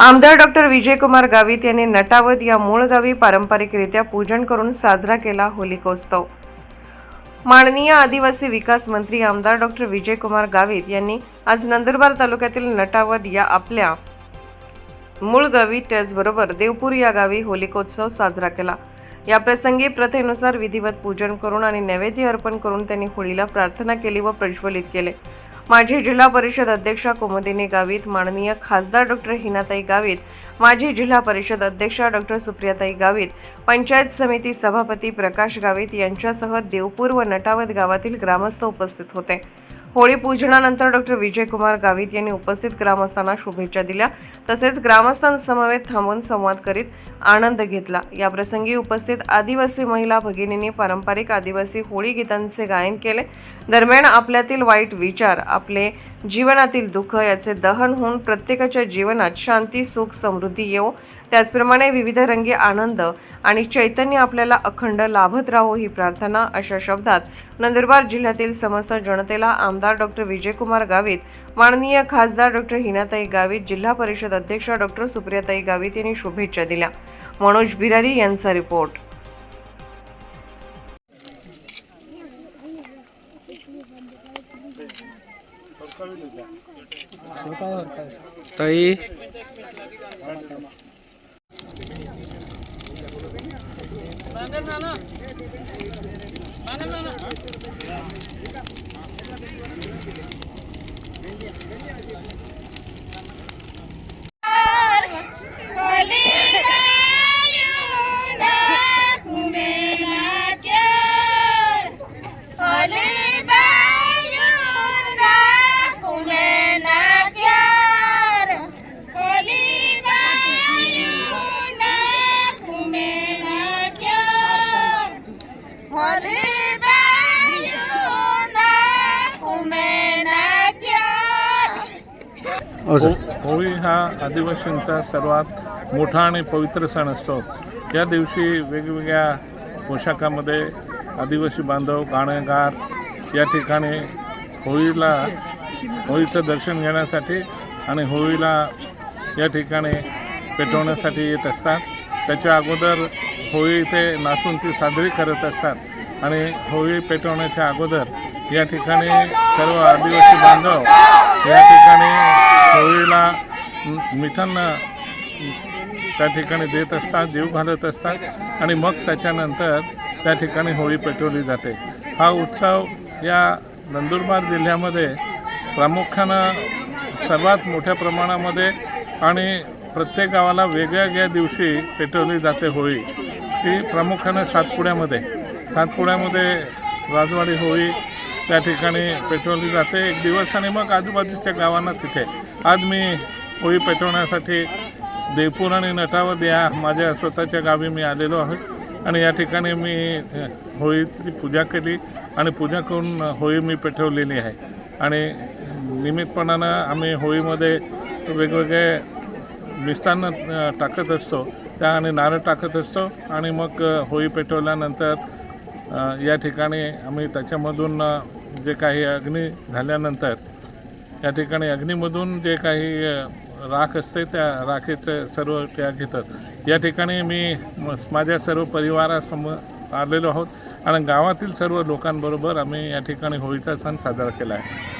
आमदार डॉक्टर विजयकुमार गावित यांनी नटावत या मूळ गावी पारंपरिकरित्या पूजन करून साजरा केला होलिकोत्सव. माननीय आदिवासी विकास मंत्री आमदार डॉक्टर विजयकुमार गावित यांनी आज नंदुरबार तालुक्यातील नटावत या आपल्या मूळ गावी त्याचबरोबर देवपूर या गावी होलिकोत्सव साजरा केला. या प्रसंगी प्रथेनुसार विधिवत पूजन करून आणि नैवेद्य अर्पण करून त्यांनी होळीला प्रार्थना केली व प्रज्वलित केले. माजी जिल्हा परिषद अध्यक्षा कुमुदिनी गावित माननीय खासदार डॉक्टर हिनाताई गावित माजी जिल्हा परिषद अध्यक्षा डॉक्टर सुप्रियाताई गावित पंचायत समिती सभापती प्रकाश गावित यांच्यासह देवपूर व नटावत गावातील ग्रामस्थ उपस्थित होते. होळी पूजनानंतर डॉक्टर विजयकुमार गावित यांनी उपस्थित ग्रामस्थांना शुभेच्छा दिल्या. तसेच ग्रामस्थांसमवेत थांबून संवाद करीत आनंद घेतला. याप्रसंगी उपस्थित आदिवासी महिला भगिनींनी पारंपरिक आदिवासी होळी गीतांचे गायन केले. दरम्यान आपल्यातील वाईट विचार आपले जीवनातील दुःख याचे दहन होऊन प्रत्येकाच्या जीवनात शांती सुख समृद्धी येवो. त्याचप्रमाणे विविध रंगी आनंद आणि चैतन्य आपल्याला अखंड लाभत राहो ही प्रार्थना अशा शब्दात नंदुरबार जिल्ह्यातील समस्त जनतेला आमदार डॉक्टर विजयकुमार गावित माननीय खासदार डॉक्टर हिनाताई गावित जिल्हा परिषद अध्यक्षा डॉक्टर सुप्रियाताई गावित यांनी शुभेच्छा दिल्या. मनोज बिरारी यांचा रिपोर्ट. ताई. हो सर होळी हा आदिवासींचा सर्वात मोठा आणि पवित्र सण असतो. या दिवशी वेगवेगळ्या पोशाखामध्ये आदिवासी बांधव गाणेगार या ठिकाणी होळीला होळीचं दर्शन घेण्यासाठी आणि होळीला या ठिकाणी पेटवण्यासाठी येत असतात. त्याच्या अगोदर होळी इथे नाचून ती साजरी करत असतात. आणि होळी पेटवण्याच्या अगोदर या ठिकाणी सर्व आदिवासी बांधव या ठिकाणी होळीला मिठांना त्या ठिकाणी देत असतात जीव घालत असतात. आणि मग त्याच्यानंतर त्या ठिकाणी होळी पेटवली जाते. हा उत्सव या नंदुरबार जिल्ह्यामध्ये प्रामुख्यानं सर्वात मोठ्या प्रमाणामध्ये आणि प्रत्येक गावाला वेगळ्या वेगळ्या दिवशी पेटवली जाते होळी. ती प्रामुख्यानं सातपुड्यामध्ये. सातपुड्यामध्ये राजवाडी होळी त्या ठिकाणी पेटवली जाते. एक दिवस आणि मग आजूबाजूच्या गावांना तिथे. आज मी होळी पेटवण्यासाठी देवपूर आणि नटावद या माझ्या स्वतःच्या गावी मी आलेलो आहे. आणि या ठिकाणी मी होळीची पूजा केली आणि पूजा करून होळी मी पेटवलेली आहे. आणि निमित्तपणानं आम्ही होळीमध्ये वेगवेगळे मिष्टान्न टाकत असतो. त्या आणि नारळ टाकत असतो. आणि मग होळी पेटवल्यानंतर या ठिकाणी आम्ही त्याच्यामधून जे काही अग्नी झाल्यानंतर या ठिकाणी अग्नीमधून जे काही राख असते त्या राखेचं सर्व त्या घेतात. या ठिकाणी मी म- माझ्या सर्व परिवारासमोर आलेलो आहोत. आणि गावातील सर्व लोकांबरोबर आम्ही या ठिकाणी होळीचा सण साजरा केला आहे.